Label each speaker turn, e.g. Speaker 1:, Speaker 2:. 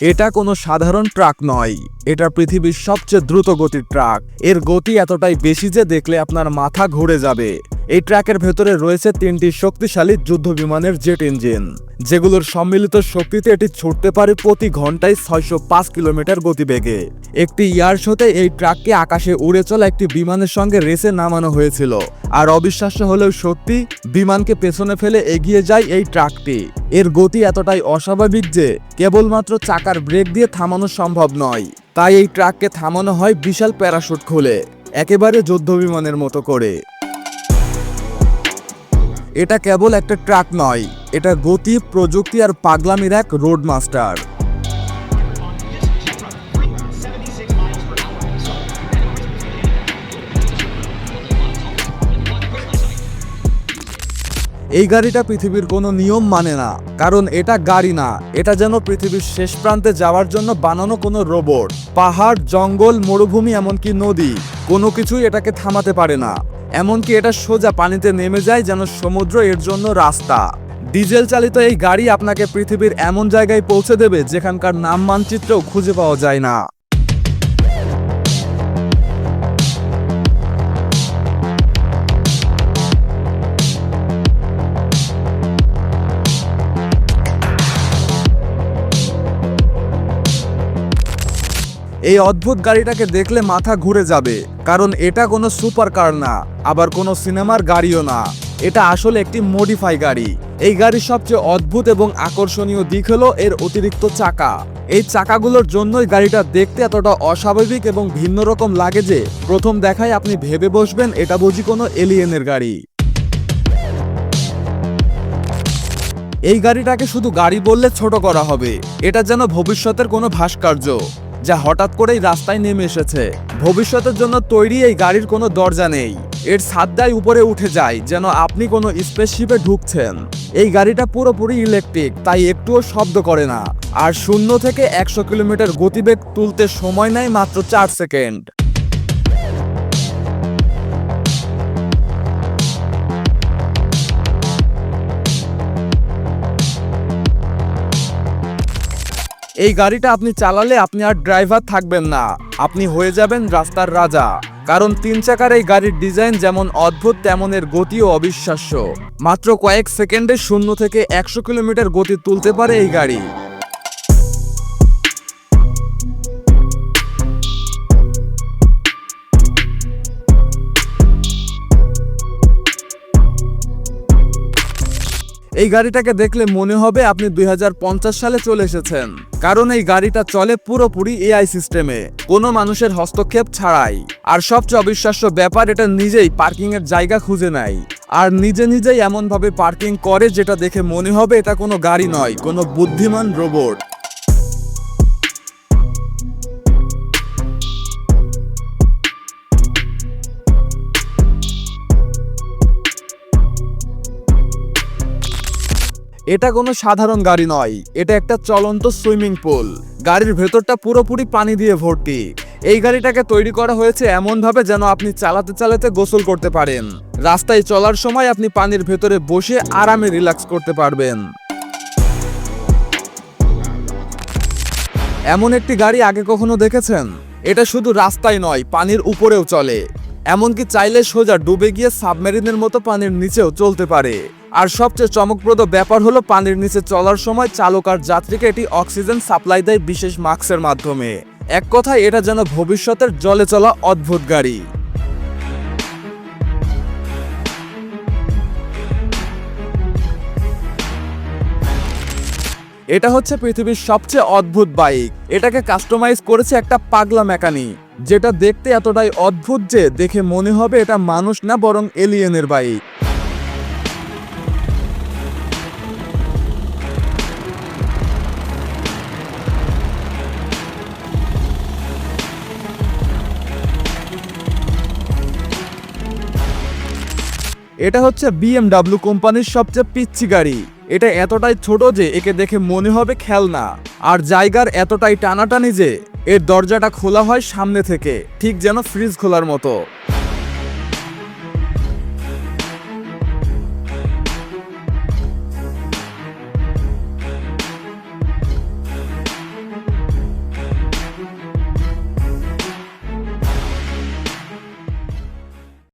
Speaker 1: এটা কোনো সাধারণ ট্রাক নয়। এটা পৃথিবীর সবচেয়ে দ্রুত গতির ট্রাক। এর গতি এতটাই বেশি যে দেখলে আপনার মাথা ঘুরে যাবে। এই ট্রাকের ভেতরে রয়েছে তিনটি শক্তিশালী যুদ্ধ বিমানের জেট ইঞ্জিন, যেগুলোর সম্মিলিত শক্তিতে এটি ছুটতে পারে প্রতি ঘন্টায় ছয়শো পাঁচ কিলোমিটার গতিবেগে। একটি ইয়ার শোতে এই ট্রাককে আকাশে উড়ে চলা একটি বিমানের সঙ্গে রেসে নামানো হয়েছিল, আর অবিশ্বাস্য হলেও সত্যি বিমানকে পেছনে ফেলে এগিয়ে যায় এই ট্রাকটি এর গতি এতটাই অস্বাভাবিক যে কেবলমাত্র চাকার ব্রেক দিয়ে থামানো সম্ভব নয়। তাই এই ট্রাককে থামানো হয় বিশাল প্যারাশুট খুলে, একেবারে যুদ্ধ বিমানের মতো করে। এটা কেবল একটা ট্রাক নয়, এটা গতি, প্রযুক্তি আর পাগলামির এক রোড মাস্টার এই গাড়িটা পৃথিবীর কোনো নিয়ম মানে না, কারণ এটা গাড়ি না, এটা যেন পৃথিবীর শেষ প্রান্তে যাওয়ার জন্য বানানো কোনো রোবট। পাহাড়, জঙ্গল, মরুভূমি, এমনকি নদী, কোনো কিছুই এটাকে থামাতে পারে না। এমনকি এটা সোজা পানিতে নেমে যায় যেন সমুদ্র এর জন্য রাস্তা। ডিজেল চালিত এই গাড়ি আপনাকে পৃথিবীর এমন জায়গায় পৌঁছে দেবে যেখানকার নাম মানচিত্রও খুঁজে পাওয়া যায় না। এই অদ্ভুত গাড়িটাকে দেখলে মাথা ঘুরে যাবে, কারণ এটা কোনো সুপার কার না, আবার কোনো সিনেমার গাড়িও না। এটা আসলে একটি মডিফাই গাড়ি। এই গাড়ির সবচেয়ে অদ্ভুত এবং আকর্ষণীয় দিক হলো এর অতিরিক্ত চাকা। এই চাকাগুলোর জন্যই গাড়িটা দেখতে এতটা অস্বাভাবিক এবং ভিন্ন রকম লাগে যে, প্রথম দেখায় আপনি ভেবে বসবেন এটা বুঝি কোনো এলিয়েনের গাড়ি। এই গাড়িটাকে শুধু গাড়ি বললে ছোট করা হবে। এটা যেন ভবিষ্যতের কোনো ভাস্কর্য। যা হঠাৎ করেই রাস্তায় নেমে এসেছে। ভবিষ্যতের জন্য তৈরি এই গাড়ির কোনো দরজা নেই। এর সাদ্দাই উপরে উঠে যায় যেন আপনি কোনো স্পেসশিপে ঢুকছেন। এই গাড়িটা পুরোপুরি ইলেকট্রিক তাই একটুও শব্দ করে না। আর শূন্য থেকে একশো কিলোমিটার গতিবেগ তুলতে সময় নেয় মাত্র চার সেকেন্ড। এই গাড়িটা আপনি চালালে আপনি আর ড্রাইভার থাকবেন না। আপনি হয়ে যাবেন রাস্তার রাজা। কারণ তিন চাকার এই গাড়ির ডিজাইন যেমন অদ্ভুত তেমন এর গতিও অবিশ্বাস্য। মাত্র কয়েক সেকেন্ডে শূন্য থেকে একশো কিলোমিটার গতি তুলতে পারে এই গাড়ি। এই গাড়িটাকে দেখলে মনে হবে আপনি দুই হাজার পঞ্চাশ সালে চলে এসেছেন। কারণ এই গাড়িটা চলে পুরোপুরি এআই সিস্টেমে, কোনো মানুষের হস্তক্ষেপ ছাড়াই। আর সবচেয়ে অবিশ্বাস্য ব্যাপার, এটা নিজেই পার্কিং এর জায়গা খুঁজে নেয়। আর নিজে নিজেই এমনভাবে পার্কিং করে, যেটা দেখে মনে হবে এটা কোনো গাড়ি নয়, কোনো বুদ্ধিমান রোবট। এটা কোনো সাধারণ গাড়ি নয়। এটা একটা চলন্ত সুইমিং পুল। গাড়ির ভেতরটা পুরোপুরি পানি দিয়ে ভর্তি। এই গাড়িটাকে তৈরি করা হয়েছে এমনভাবে যেন আপনি চালাতে চালাতে গোসল করতে পারেন। রাস্তায় চলার সময় আপনি পানির ভেতরে বসে আরামে রিল্যাক্স করতে পারবেন। এমন একটি গাড়ি আগে কখনো দেখেছেন? এটা শুধু রাস্তায় নয়, পানির উপরেও চলে। এমনকি চাইলে সোজা ডুবে গিয়ে সাবমেরিনের মতো পানির নিচেও চলতে পারে। আর সবচেয়ে চমকপ্রদ ব্যাপার হলো, পানির নিচে চলার সময় চালক আর যাত্রীকে এটি অক্সিজেন সাপ্লাই দেয় বিশেষ মাস্কের মাধ্যমে। এক কথায়, এটা যেন ভবিষ্যতের জলে চলা অদ্ভুত গাড়ি। এটা হচ্ছে পৃথিবীর সবচেয়ে অদ্ভুত বাইক। এটাকে কাস্টমাইজ করেছে একটা পাগলা মেকানি যেটা দেখতে এতটাই অদ্ভুত যে দেখে মনে হবে এটা মানুষ না, বরং এলিয়েনের বাইক। এটা হচ্ছে বিএমডাব্লিউ কোম্পানির সবচেয়ে পিচ্ছি গাড়ি। এটা এতটাই ছোট যে একে দেখে মনে হবে খেলনা। আর জায়গার এতটাই টানাটানি যে এর দরজাটা খোলা হয় সামনে থেকে, ঠিক যেন ফ্রিজ খোলার মতো।